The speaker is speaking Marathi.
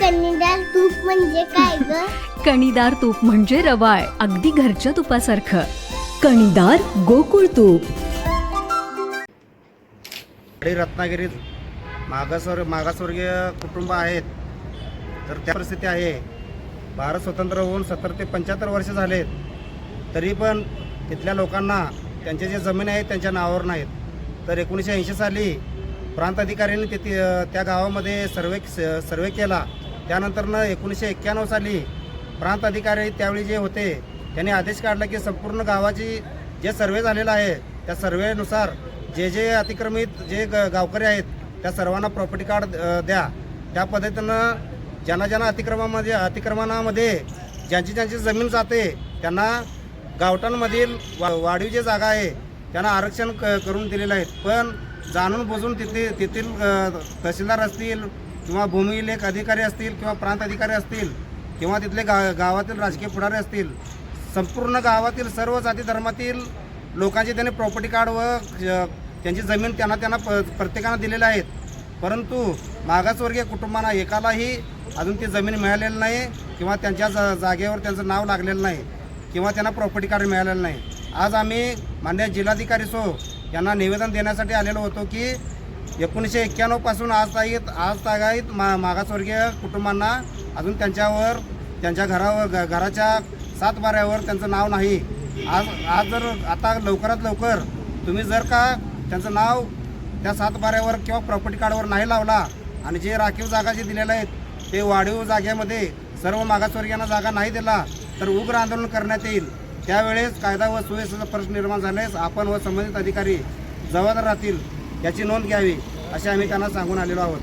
कन्नीदार तूप म्हणजे काय ग? कणीदार तूप म्हणजे रवाळ अगदी घरच्या तुपासारखं. कणीदार गोकुळ तूप. आणि रत्नागिरीत मागासवर मागासवर्गीय कुटुंब आहेत. तर त्या परिस्थिती आहे. भारत स्वतंत्र होऊन सत्तर ते पंच्याहत्तर वर्ष झालेत. तरी पण तिथल्या लोकांना त्यांचे जे जमीन आहेत त्यांच्या नावावर नाहीत. तर एकोणीसशे ऐंशी साली प्रांत अधिकाऱ्यांनी तिथे त्या गावामध्ये सर्वे सर्वे केला. त्यानंतरनं एकोणीसशे एक्क्याण्णव साली प्रांत अधिकारी त्यावेळी जे होते त्यांनी आदेश काढला की संपूर्ण गावाची जे सर्वे झालेला आहे त्या सर्वेनुसार जे जे अतिक्रमित जे ग गावकरी आहेत त्या सर्वांना प्रॉपर्टी कार्ड द्या. त्या पद्धतीनं ज्यांना ज्यांना अतिक्रमामध्ये अतिक्रमणामध्ये ज्यांची ज्यांची जमीन जाते त्यांना गावठाणमधील वा वाढीव जे जागा आहे त्यांना आरक्षण क करून दिलेलं आहे. पण जाणून बुजून तिथे तेथील तहसीलदार असतील किंवा भूमिलेख अधिकारी असतील किंवा प्रांत अधिकारी असतील किंवा तिथले गा गावातील राजकीय पुढारी असतील संपूर्ण गावातील सर्व जाती धर्मातील लोकांचे त्यांनी प्रॉपर्टी कार्ड व त्यांची जमीन त्यांना त्यांना प प्रत्येकानं दिलेल्या आहेत. परंतु मागासवर्गीय कुटुंबांना एकालाही अजून ती जमीन मिळालेली नाही किंवा त्यांच्या जा जागेवर त्यांचं नाव लागलेलं नाही किंवा त्यांना प्रॉपर्टी कार्ड मिळालेलं नाही. आज आम्ही मान्य जिल्हाधिकारी सो यांना निवेदन देण्यासाठी आलेलो होतो की एकोणीसशे एक्क्याण्णवपासून आज ताईत आज तागाईत मा मागासवर्गीय कुटुंबांना अजून त्यांच्यावर त्यांच्या घरावर घराच्या सात बाऱ्यावर त्यांचं नाव नाही. आज आज जर आता लवकरात लवकर तुम्ही जर का त्यांचं नाव त्या सात बाऱ्यावर किंवा प्रॉपर्टी कार्डवर नाही लावला आणि जे राखीव जागा जे दिलेल्या आहेत ते वाढीव जागेमध्ये सर्व मागासवर्गीयांना जागा नाही दिला तर उग्र आंदोलन करण्यात येईल. त्यावेळेस कायदा व सुव्यवस्थेचा प्रश्न निर्माण झाल्यास आपण व संबंधित अधिकारी जबाबदार राहतील याची नोंद घ्यावी असे आम्ही त्यांना सांगून आलेलो आहोत.